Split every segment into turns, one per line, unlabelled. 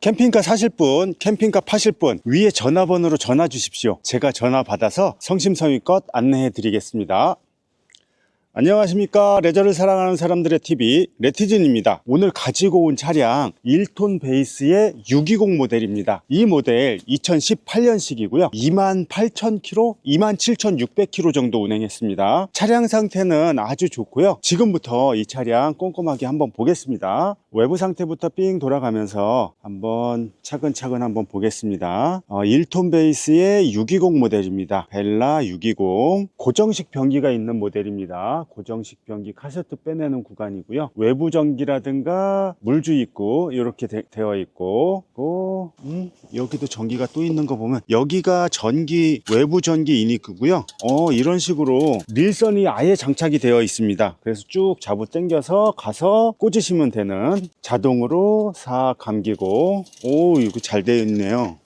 캠핑카 사실 분, 캠핑카 파실 분 위에 전화번호로 전화 주십시오. 제가 전화 받아서 성심성의껏 안내해 드리겠습니다. 안녕하십니까. 레저를 사랑하는 사람들의 TV 레티즌입니다. 오늘 가지고 온 차량 1톤 베이스의 620 모델입니다. 이 모델 2018년식이고요. 28,000km 27,600km 정도 운행했습니다. 차량 상태는 아주 좋고요. 지금부터 이 차량 꼼꼼하게 한번 보겠습니다. 외부 상태부터 삥 돌아가면서 한번 차근차근 한번 보겠습니다. 어, 1톤 베이스의 620 모델입니다. 벨라 620 고정식 변기가 있는 모델입니다 고정식 변기 카세트 빼내는 구간이고요. 외부 전기라든가 물주 있고 이렇게 되, 어 있고 또 음, 여기도 전기가 또 있는 거 보면 여기가 전기 외부 전기 이니크고요. 어 이런 식으로 릴선이 아예 장착이 되어 있습니다. 그래서 쭉 잡아 당겨서 가서 꽂으시면 되는 자동으로 사 감기고 오 이거 잘 되어 있네요.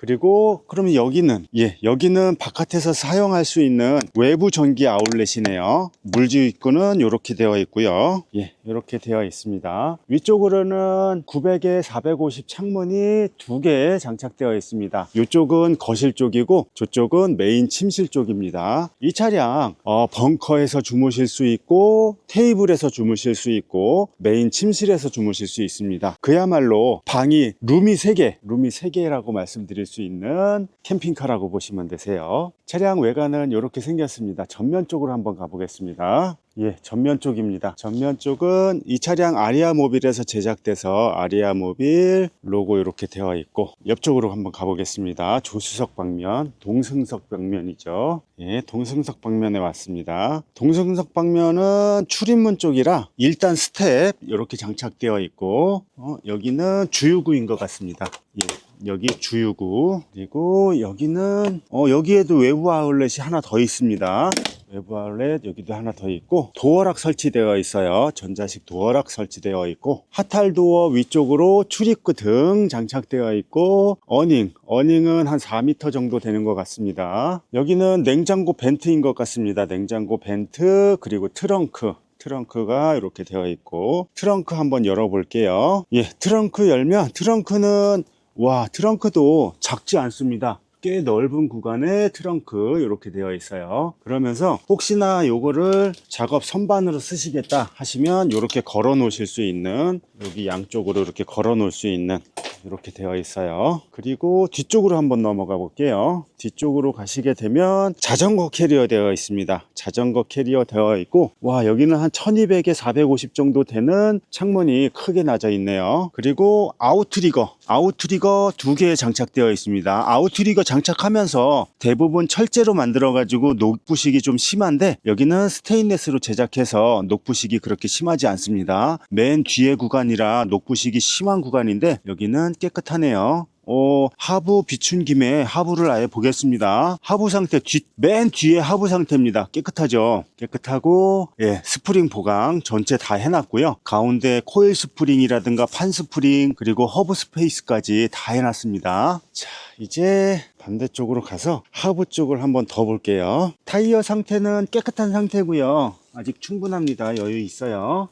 그리고 그러면 여기는 예 여기는 바깥에서 사용할 수 있는 외부 전기 아울렛이네요. 물주 입구는 이렇게 되어 있고요. 예 이렇게 되어 있습니다. 위쪽으로는 900에 450 창문이 두 개 장착되어 있습니다. 이쪽은 거실 쪽이고 저쪽은 메인 침실 쪽입니다. 이 차량 어, 벙커에서 주무실 수 있고 테이블에서 주무실 수 있고 메인 침실에서 주무실 수 있습니다. 그야말로 방이 룸이 3개 룸이 3개라고 말씀드릴 수 있는 캠핑카라고 보시면 되세요. 차량 외관은 이렇게 생겼습니다. 전면 쪽으로 한번 가보겠습니다. 예, 전면 쪽입니다. 전면 쪽은 이 차량 아리아 모빌에서 제작돼서 아리아 모빌 로고 이렇게 되어 있고 옆쪽으로 한번 가보겠습니다. 조수석 방면, 동승석 방면이죠. 예, 동승석 방면에 왔습니다. 동승석 방면은 출입문 쪽이라 일단 스텝 이렇게 장착되어 있고 어, 여기는 주유구인 것 같습니다. 예. 여기 주유구 그리고 여기는 어 여기에도 외부 아울렛이 하나 더 있습니다. 외부 아울렛 여기도 하나 더 있고 도어락 설치되어 있어요. 전자식 도어락 설치되어 있고 하탈 도어 위쪽으로 출입구 등 장착되어 있고 어닝 어닝은 한 4m 정도 되는 것 같습니다. 여기는 냉장고 벤트인 것 같습니다. 냉장고 벤트 그리고 트렁크. 트렁크가 이렇게 되어 있고 트렁크 한번 열어 볼게요. 예 트렁크 열면 트렁크는 와 트렁크도 작지 않습니다. 꽤 넓은 구간에 트렁크 이렇게 되어 있어요. 그러면서 혹시나 요거를 작업 선반으로 쓰시겠다 하시면 이렇게 걸어 놓으실 수 있는 여기 양쪽으로 이렇게 걸어 놓을 수 있는 이렇게 되어 있어요. 그리고 뒤쪽으로 한번 넘어가 볼게요. 뒤쪽으로 가시게 되면 자전거 캐리어 되어 있습니다. 자전거 캐리어 되어 있고 와 여기는 한 1200에 450 정도 되는 창문이 크게 나져 있네요. 그리고 아웃트리거 아웃트리거 두 개 장착되어 있습니다. 아웃트리거 장착하면서 대부분 철제로 만들어 가지고 녹부식이 좀 심한데 여기는 스테인레스로 제작해서 녹부식이 그렇게 심하지 않습니다. 맨 뒤에 구간이라 녹부식이 심한 구간인데 여기는 깨끗하네요 어, 하부 비춘 김에 하부를 아예 보겠습니다. 하부 상태 뒤, 맨 뒤에 하부 상태입니다. 깨끗하죠? 깨끗하고, 예, 스프링 보강 전체 다 해놨고요. 가운데 코일 스프링이라든가 판 스프링, 그리고 허브 스페이스까지 다 해놨습니다. 자, 이제 반대쪽으로 가서 하부 쪽을 한번 더 볼게요. 타이어 상태는 깨끗한 상태고요. 아직 충분합니다. 여유 있어요.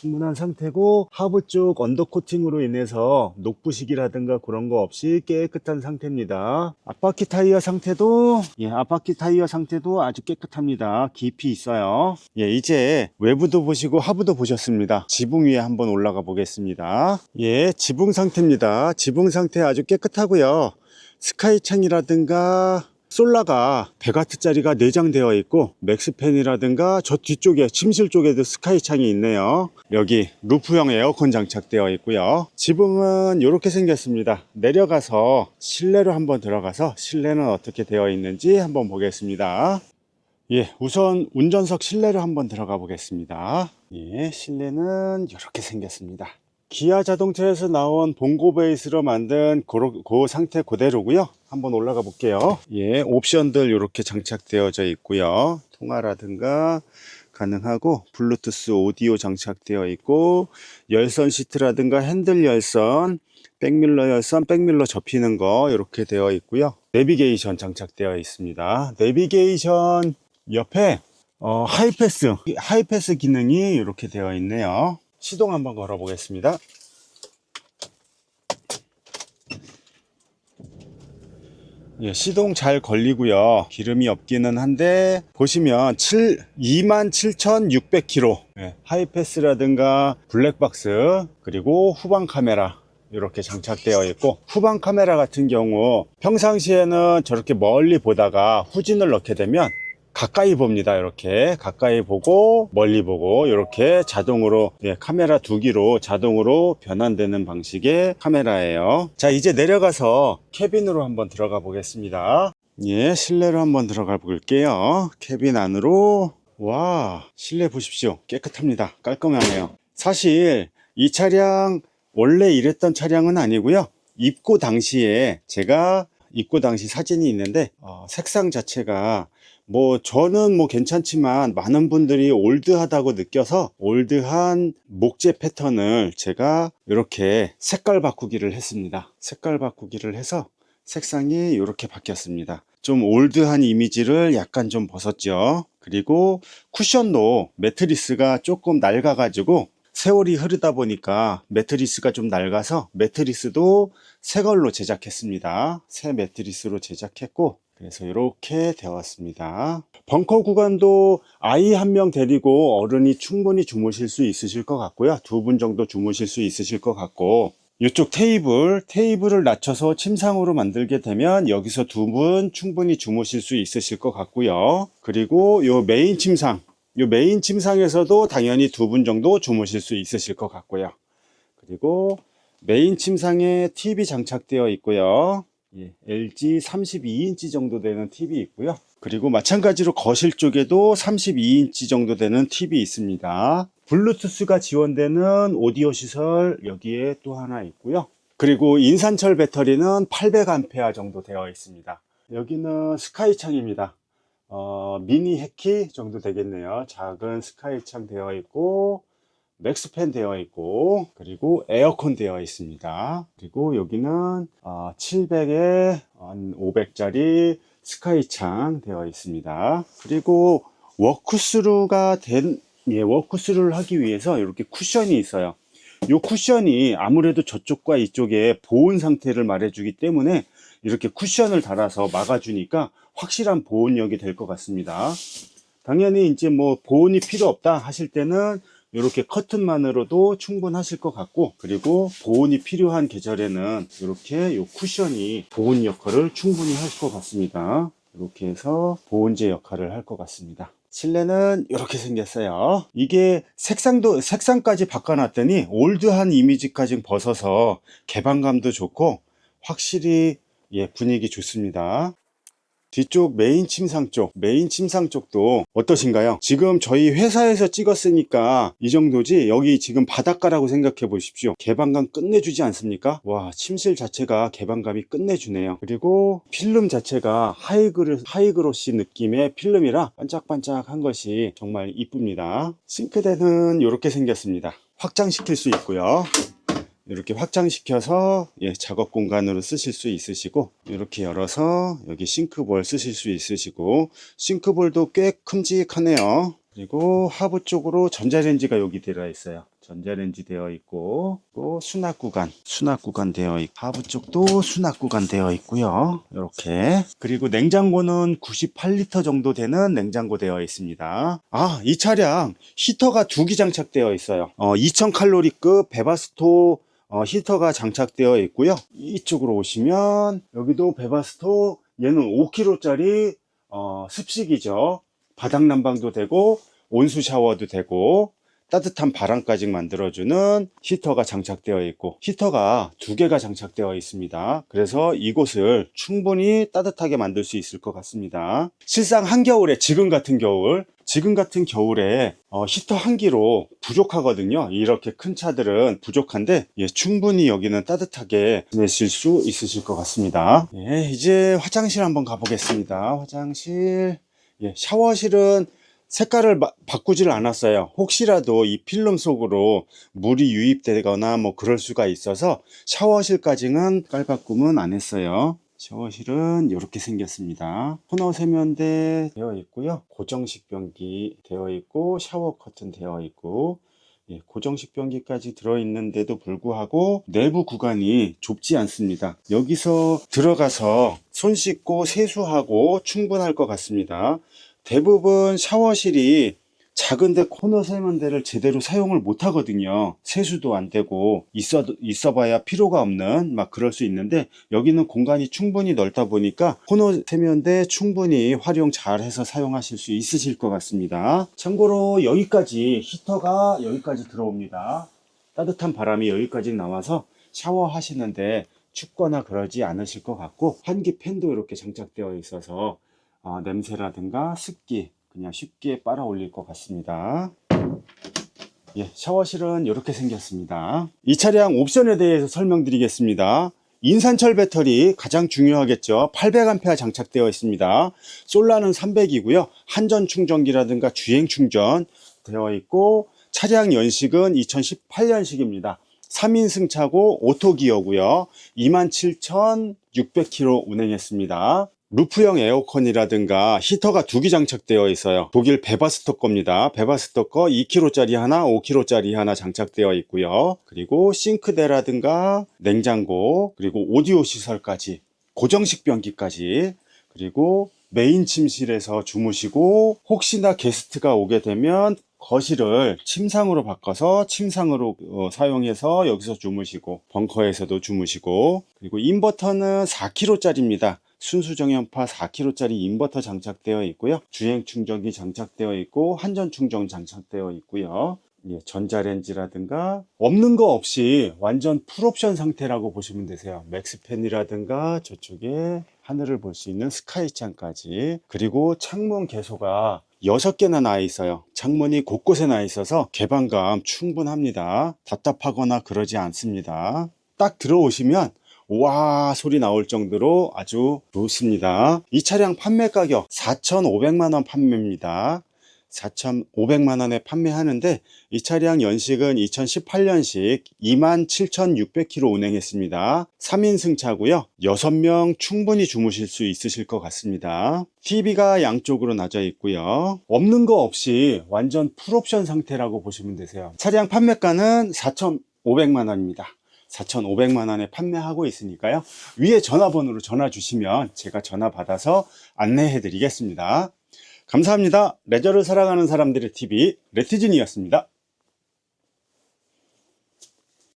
충분한 상태고 하부 쪽 언더 코팅으로 인해서 녹부식이라든가 그런 거 없이 깨끗한 상태입니다. 앞바퀴 타이어 상태도 예 앞바퀴 타이어 상태도 아주 깨끗합니다. 깊이 있어요. 예 이제 외부도 보시고 하부도 보셨습니다. 지붕 위에 한번 올라가 보겠습니다. 예 지붕 상태입니다. 지붕 상태 아주 깨끗하고요. 스카이창이라든가 솔라가 100W짜리가 내장되어 있고 맥스팬이라든가 저 뒤쪽에 침실 쪽에도 스카이 창이 있네요. 여기 루프형 에어컨 장착되어 있고요. 지붕은 이렇게 생겼습니다. 내려가서 실내로 한번 들어가서 실내는 어떻게 되어 있는지 한번 보겠습니다. 예, 우선 운전석 실내로 한번 들어가 보겠습니다. 예, 실내는 이렇게 생겼습니다 기아 자동차에서 나온 봉고 베이스로 만든 그, 그 상태 그대로고요. 한번 올라가 볼게요. 예 옵션들 이렇게 장착되어져 있고요. 통화라든가 가능하고 블루투스 오디오 장착되어 있고 열선 시트라든가 핸들 열선 백밀러 열선 백밀러 접히는 거 이렇게 되어 있고요. 내비게이션 장착되어 있습니다. 내비게이션 옆에 어, 하이패스 하이패스 기능이 이렇게 되어 있네요 시동 한번 걸어 보겠습니다. 예, 시동 잘 걸리고요. 기름이 없기는 한데 보시면 27,600km 예, 하이패스라든가 블랙박스 그리고 후방 카메라 이렇게 장착되어 있고 후방 카메라 같은 경우 평상시에는 저렇게 멀리 보다가 후진을 넣게 되면 가까이 봅니다. 이렇게 가까이 보고 멀리 보고 이렇게 자동으로 예, 카메라 두 기로 자동으로 변환되는 방식의 카메라예요. 자 이제 내려가서 캐빈으로 한번 들어가 보겠습니다. 예, 실내로 한번 들어가 볼게요. 캐빈 안으로 와 실내 보십시오. 깨끗합니다. 깔끔하네요. 사실 이 차량 원래 이랬던 차량은 아니고요. 입고 당시에 제가 입고 당시 사진이 있는데 어, 색상 자체가 뭐 저는 뭐 괜찮지만 많은 분들이 올드하다고 느껴서 올드한 목재 패턴을 제가 이렇게 색깔 바꾸기를 했습니다. 색깔 바꾸기를 해서 색상이 이렇게 바뀌었습니다. 좀 올드한 이미지를 약간 좀 벗었죠. 그리고 쿠션도 매트리스가 조금 낡아 가지고 세월이 흐르다 보니까 매트리스가 좀 낡아서 매트리스도 새 걸로 제작했습니다. 새 매트리스로 제작했고 그래서 이렇게 되었습니다. 벙커 구간도 아이 한 명 데리고 어른이 충분히 주무실 수 있으실 것 같고요. 두 분 정도 주무실 수 있으실 것 같고 이쪽 테이블, 테이블을 낮춰서 침상으로 만들게 되면 여기서 두 분 충분히 주무실 수 있으실 것 같고요. 그리고 요 메인 침상, 요 메인 침상에서도 당연히 두 분 정도 주무실 수 있으실 것 같고요. 그리고 메인 침상에 TV 장착되어 있고요. 예, LG 32인치 정도 되는 TV 있고요. 그리고 마찬가지로 거실 쪽에도 32인치 정도 되는 TV 있습니다. 블루투스가 지원되는 오디오 시설 여기에 또 하나 있고요. 그리고 인산철 배터리는 800A 정도 되어 있습니다. 여기는 스카이 창입니다. 어, 미니 해키 정도 되겠네요. 작은 스카이 창 되어 있고 맥스팬 되어 있고 그리고 에어컨 되어 있습니다. 그리고 여기는 700에 500짜리 스카이 창 되어 있습니다. 그리고 워크스루가 된 예, 워크스루를 하기 위해서 이렇게 쿠션이 있어요. 이 쿠션이 아무래도 저쪽과 이쪽에 보온 상태를 말해주기 때문에 이렇게 쿠션을 달아서 막아주니까 확실한 보온력이 될 것 같습니다. 당연히 이제 뭐 보온이 필요 없다 하실 때는 이렇게 커튼만으로도 충분하실 것 같고 그리고 보온이 필요한 계절에는 이렇게 요 쿠션이 보온 역할을 충분히 할 것 같습니다. 이렇게 해서 보온재 역할을 할 것 같습니다. 실내는 이렇게 생겼어요. 이게 색상도 색상까지 바꿔놨더니 올드한 이미지까지 벗어서 개방감도 좋고 확실히 예 분위기 좋습니다. 뒤쪽 메인 침상 쪽, 메인 침상 쪽도 어떠신가요? 지금 저희 회사에서 찍었으니까 이 정도지 여기 지금 바닷가라고 생각해 보십시오. 개방감 끝내주지 않습니까? 와, 침실 자체가 개방감이 끝내주네요. 그리고 필름 자체가 하이그로, 하이그로시 느낌의 필름이라 반짝반짝한 것이 정말 이쁩니다. 싱크대는 이렇게 생겼습니다. 확장시킬 수 있고요. 이렇게 확장시켜서 예, 작업 공간으로 쓰실 수 있으시고 이렇게 열어서 여기 싱크볼 쓰실 수 있으시고 싱크볼도 꽤 큼직하네요. 그리고 하부 쪽으로 전자레인지가 여기 들어 있어요. 전자레인지 되어 있고 또 수납 구간 수납 구간 되어 있고 하부 쪽도 수납 구간 되어 있고요. 이렇게. 그리고 냉장고는 98리터 정도 되는 냉장고 되어 있습니다. 아 이 차량 히터가 두 기 장착되어 있어요. 어, 2000칼로리급 베바스토 어, 히터가 장착되어 있고요. 이쪽으로 오시면 여기도 베바스토 얘는 5kg짜리 어, 습식이죠. 바닥 난방도 되고 온수 샤워도 되고 따뜻한 바람까지 만들어주는 히터가 장착되어 있고 히터가 두 개가 장착되어 있습니다. 그래서 이곳을 충분히 따뜻하게 만들 수 있을 것 같습니다. 실상 한겨울에 지금 같은 겨울 지금 같은 겨울에 어, 히터 한 기로 부족하거든요. 이렇게 큰 차들은 부족한데 예, 충분히 여기는 따뜻하게 지내실 수 있으실 것 같습니다. 예, 이제 화장실 한번 가보겠습니다. 화장실 예, 샤워실은 색깔을 바, 바꾸질 않았어요. 혹시라도 이 필름 속으로 물이 유입되거나 뭐 그럴 수가 있어서 샤워실까지는 깔바꿈은 안 했어요. 샤워실은 이렇게 생겼습니다. 코너 세면대 되어 있고요. 고정식 변기 되어 있고 샤워 커튼 되어 있고 예, 고정식 변기까지 들어있는데도 불구하고 내부 구간이 좁지 않습니다. 여기서 들어가서 손 씻고 세수하고 충분할 것 같습니다. 대부분 샤워실이 작은데 코너 세면대를 제대로 사용을 못 하거든요. 세수도 안 되고 있어 있어봐야 필요가 없는 막 그럴 수 있는데 여기는 공간이 충분히 넓다 보니까 코너 세면대 충분히 활용 잘해서 사용하실 수 있으실 것 같습니다. 참고로 여기까지 히터가 여기까지 들어옵니다. 따뜻한 바람이 여기까지 나와서 샤워하시는데 춥거나 그러지 않으실 것 같고 환기 팬도 이렇게 장착되어 있어서 어, 냄새라든가 습기 그냥 쉽게 빨아 올릴 것 같습니다. 예, 샤워실은 이렇게 생겼습니다. 이 차량 옵션에 대해서 설명드리겠습니다. 인산철 배터리 가장 중요하겠죠. 800A 장착되어 있습니다. 솔라는 300이고요. 한전 충전기라든가 주행 충전 되어 있고 차량 연식은 2018년식입니다. 3인승 차고 오토기어고요. 27,600km 운행했습니다. 루프형 에어컨이라든가 히터가 두 개 장착되어 있어요. 독일 베바스터 겁니다. 베바스터 거 2kg짜리 하나, 5kg짜리 하나 장착되어 있고요. 그리고 싱크대라든가 냉장고, 그리고 오디오 시설까지, 고정식 변기까지, 그리고 메인 침실에서 주무시고 혹시나 게스트가 오게 되면 거실을 침상으로 바꿔서 침상으로 어, 사용해서 여기서 주무시고 벙커에서도 주무시고 그리고 인버터는 4kg짜리입니다. 순수 정연파 4kg짜리 인버터 장착되어 있고요. 주행 충전기 장착되어 있고 한전 충전 장착되어 있고요. 예, 전자레인지라든가 없는 거 없이 완전 풀옵션 상태라고 보시면 되세요. 맥스팬이라든가 저쪽에 하늘을 볼 수 있는 스카이창까지 그리고 창문 개소가 6개나 나 있어요. 창문이 곳곳에 나 있어서 개방감 충분합니다. 답답하거나 그러지 않습니다. 딱 들어오시면 와 소리 나올 정도로 아주 좋습니다. 이 차량 판매 가격 4,500만 원 판매입니다. 4,500만 원에 판매하는데 이 차량 연식은 2018년식 27,600km 운행했습니다. 3인승 차고요. 6명 충분히 주무실 수 있으실 것 같습니다. TV가 양쪽으로 나져 있고요. 없는 거 없이 완전 풀옵션 상태라고 보시면 되세요. 차량 판매가는 4,500만 원입니다. 4,500만 원에 판매하고 있으니까요. 위에 전화번호로 전화 주시면 제가 전화 받아서 안내해 드리겠습니다. 감사합니다. 레저를 사랑하는 사람들의 TV 레티즌이었습니다.